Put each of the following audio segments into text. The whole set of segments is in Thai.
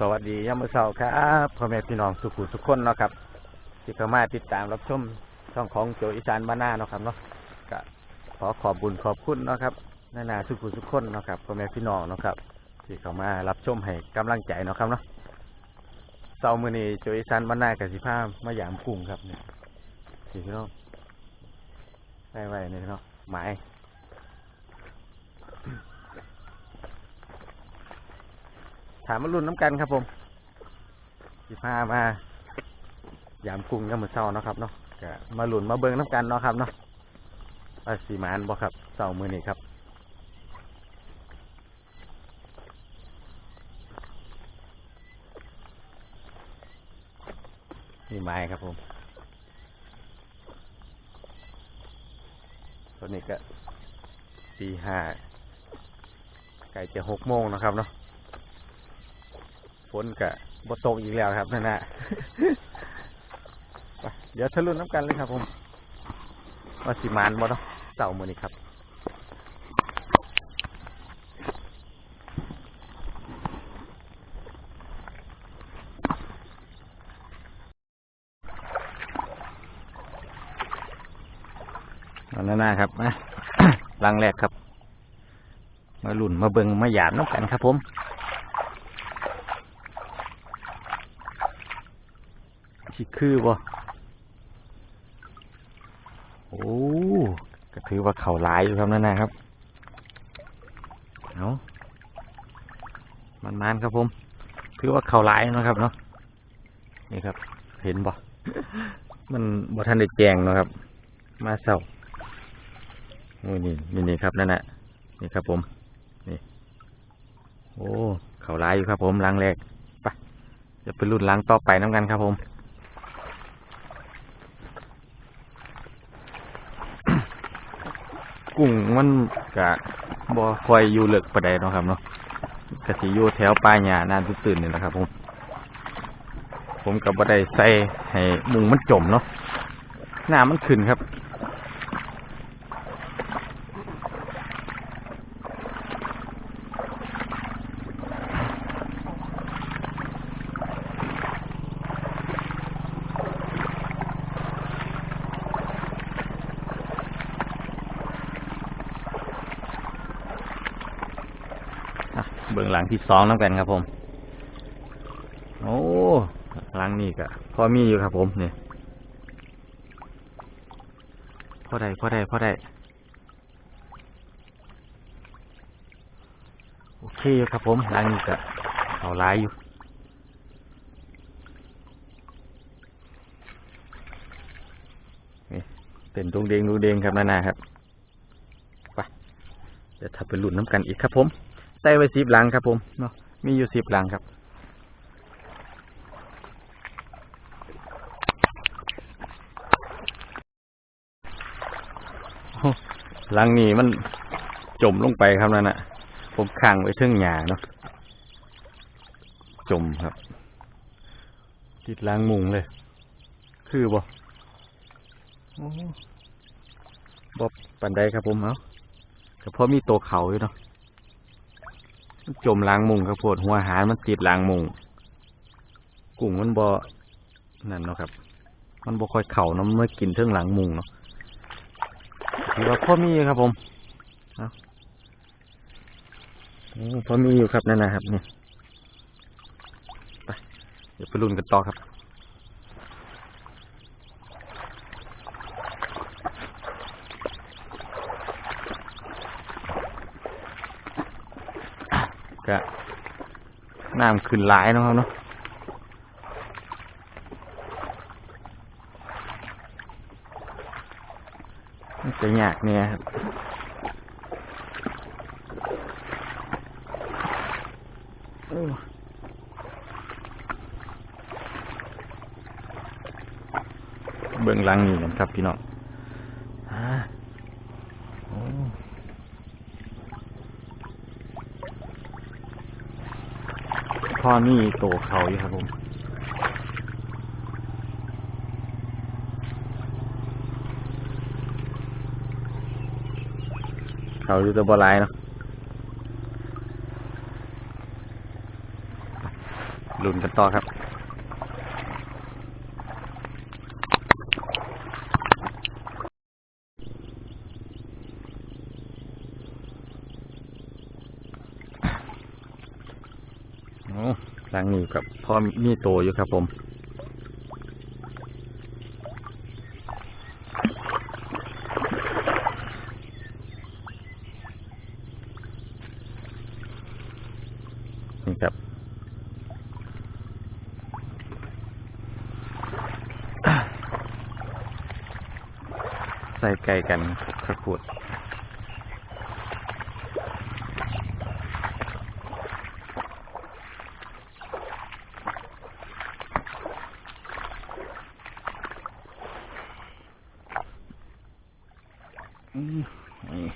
สวัสดียามมื้อเช้าครับพ่อแม่พี่น้องสุขุสุขคนเนาะครับที่เข้ามาติดตามรับชมช่องของโจอีสานบ้านนาเนาะครับเนาะก็ขอขอบบุญขอบคุณเนาะครับนานาสุขุสุขคนเนาะครับพ่อแม่พี่น้องเนาะครับที่เข้ามารับชมให้กำลังใจเนาะครับเนาะเช้ามื้อนี้โจอีสานบ้านนากับสิพามาหยามกุ้งครับเนี่ยสิพี่น้องไว้ไว้นี่พี่น้องหมาย ถามมารุ่นน้ำกันครับผมสิพามายามกุ้งยามมื้อเช้าเนาะครับเนาะก็มาหลุนมาเบิ่งน้ำกันเนาะครับเนาะว่าสีมานบ่ครับเช้ามือนี้ครับนี่ไม้ครับผมตอนนี้ก็ตีห้าใกล้จะหกโมงนะครับเนาะ นกะบตกอีกแล้วครับนั่นนะเดี๋ยวทะลุน้ำกันเลยครับผมว่าสิมานบ่เนาะเต่ามือนี้ครับเอาหน้าครับมาลังแรกครับ มาหลุ่นมาเบิงมาหยาดน้ำกันครับผม สิคือบ่โอ้ก็ถือว่าเขาหลายอยู่ครับนั่นนะครับเอามันมานครับผม ถือว่าเขาหลายนะครับเนาะนี่ครับ เห็นบ่มันบ่ทันได้แจงนะครับ มาเศร้าโอ้นี่นี่นี่ครับนั่นแหละนี่ครับผมนี่โอ้เขาหลายอยู่ครับผมล้างแรกไปจะไปรุ่นล้างต่อไปน้ำกันครับผม กุ้งมันกะบ่ค่อยอยู่เลึกประเดเนาะครับเนาะกะสิอยู่แถวปลายหญ้านานตื่นๆนี่แหละครับ ผม ผมกับ่ได้ใส่ให้มุงมันจมเนาะน้ามันขึ้นครับ อะ เบื้องหลังที่สองแล้วกันครับผม โอ้หลังนี่ก็พอมีอยู่ครับผมเนี่ยพอได้พอได้พอได้โอเคอยู่ครับผมหลังนี้ก็เอาลายอยู่เป็นดวงเดงดวงเดงครับนานาครับไปเดี๋ยวถ้าไปหลุนน้ำกันอีกครับผม ส่ไว้สิบหลังครับผมเนาะมีอยู่สิบหลังครับหลังนี้มันจมลงไปครับนั่นน่ะ ผมขังไว้เทิงหญ้าเนาะจมครับ ติดล้างมุงเลย คือบ่โอ้บ่ปันใดครับผมเอาแต่พอมีตัวเขาอยู่เนาะ จมล้างมุงครับโพดหัวหารมันติดล้างมุงกุ้งมันบ่นั่นเนาะครับ มันบ่ค่อยเข่าเนาะมันไม่กินเทิงหลังมุงเนาะถือว่าพ่อมีครับผมอาโอ้พ่อมีอยู่ครับนั่นนะครับนี่ไปเดี๋ยวไปลุ้นกันต่อครับ ก็น้ำขึ้นหลายนะครับเนาะจะยากเนี่ยครับเบื้องหลังนี่กันครับพี่น้องอ่าโอ้ พ่อนี่โตเขาอยู่ครับผมเขาอยู่ตัวบลายเนาะลุ้นกันต่อครับ โอ้หลังนี้กับ พอมีโตอยู่ครับผมนี่ครับใส่ไก่กันขะขูด อืมนี่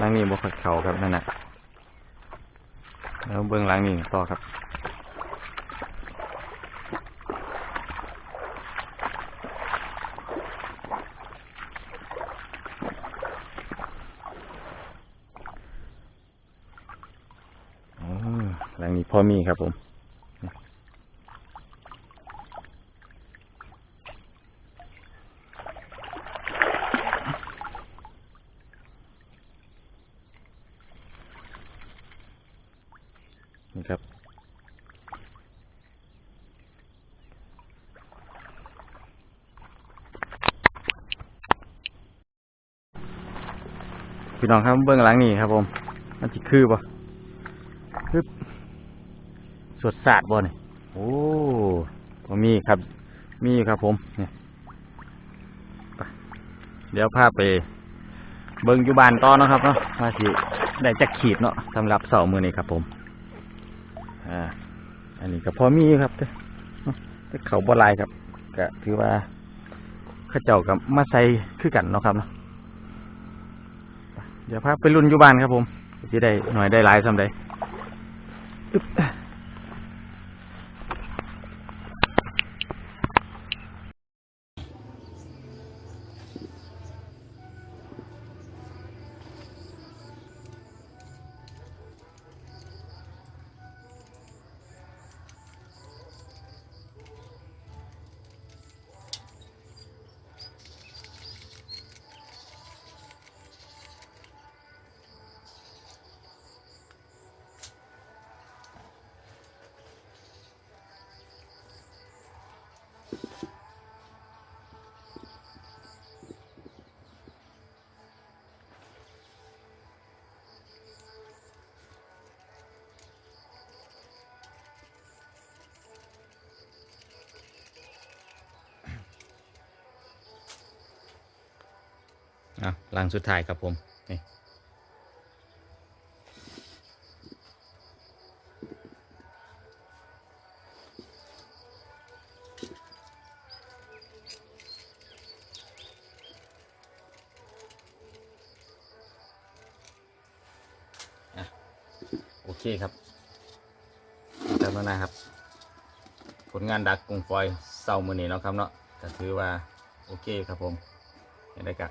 ล้า งนี่บกขัดเขาครับนั่นน่ะแล้วเบื้องหล้างนี่ต่อครับอ๋อหลังนี้พ่อมีครับผม นี่ครับ พี่น้องครับเบื้องหลังนี่ครับผมมันจะคือปะฮึบสวดศาสตร์บ่เนี่ยโอ้ผมมีครับ มีครับผมเนี่ยเดี๋ยวพาไป เบิ่งอยู่บ้านต่อนะครับเนาะมาสิได้จักขีดเนาะสำหรับเสามือนี้ครับผมอ่าอันนี้ก็พอมีครับแต่เนาะเขาบ่ลายครับก็ถือว่าข้าเจ้ากับมาใส่คือกันเนาะครับเนาะ เดี๋ยวพาไปรุ่นอยู่บ้านครับผมจะได้หน่อยได้หลายสำใด อึ๊บอะหลังสุดท้ายครับผมนี่โอเคครับจำแล้วนะครับ ผลงานดักกรุงฟอยเศร้ามือนี้เนาะครับเนาะก็ถือว่า โอเคครับผมยังไงก็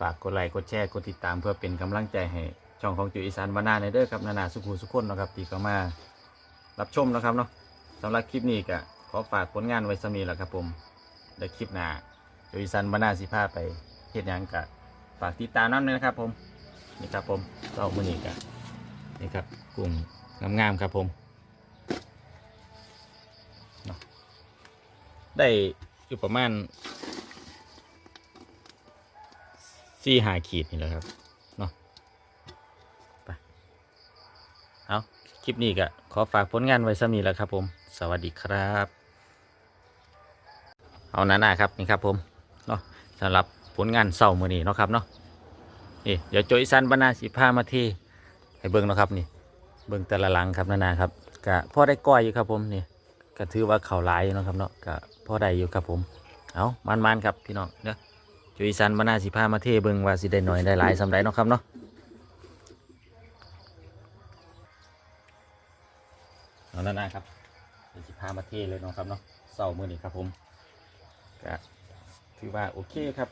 ฝากกดไลค์กดแชร์กดติดตามเพื่อเป็นกำลังใจให้ช่องของจุอีสานบานาในเด้อครับนานาสุขุสุขคนนะครับที่เข้ามารับชมนะครับเนาะสำหรับคลิปนี้ก็ขอฝากผลงานไว้สมีแหละครับผมในคลิปหน้าจุอีสานบานาสิพาไปเฮ็ดหยังกะฝากติดตามน้ำเลยนะครับ ผมนี่ครับผมเจ้ามือนี้กะนี่ครับกลุ่มงามๆครับผมได้อยู่ประมาณ สี่หาขีดนี่แหละครับเนาะไปเอาคลิปนี้ก็ขอฝากผลงานไว้สำนีแหล้วครับ ผม สวัสดีครับ เอาหน้าๆครับนี่ครับผมเนาะสำหรับผลงานเสาร์มือนี้เนาะครับเนาะนี่เดี๋ยวโจยซันบรรณาสิผ้ามาที่ให้เบิ้งเนาะครับนี่เบิ้งแต่ละหลังครับนาๆครับก็พ่อได้ก้อยอยู่ครับผมนี่ก็ถือว่าเขาหลายอยู่เนาะครับเนาะก็พ่อได้อยู่ครับผมเอามันๆครับพี่น้องเนาะ จุยซันมานาสิพามาเทเบิงว่าสิได้หน่อยได้หลายสำไรเนาะครับเนาะเอาแล้วนะครับเดี๋ยวสิพามาเทเลยเนาะครับเนาะเศร้ามือนี้ครับผมก็ถือว่าโอเคครับ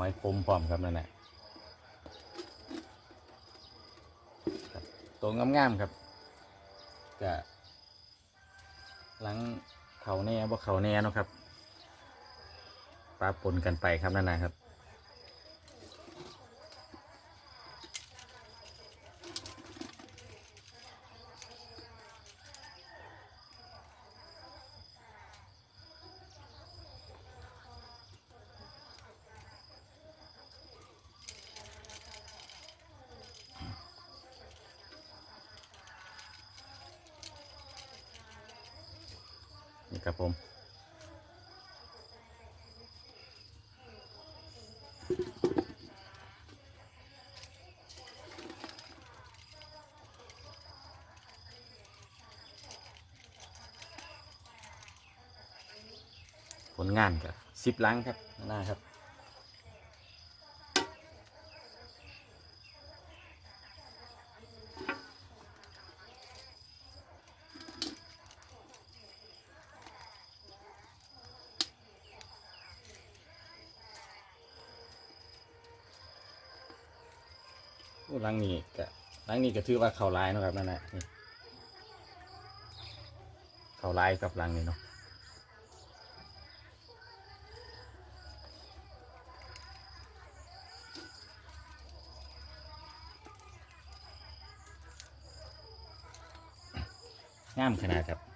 อยคมพร้อมครับนั่นแหละครับตัวงามๆครับกะหลังเขาแน่บ่เขาแน่เนาะครับปลาปนกันไปครับนั่นนะครับ ครับผมผลงานกับสิบล้างครับหน้าครับ โอ้ลังนี้ก็ลังนี้ก็ถือว่าเข่าลายเนาะครับนั่นแหละนี่เขาลายกับลังนี้เนาะงามขนาดครับ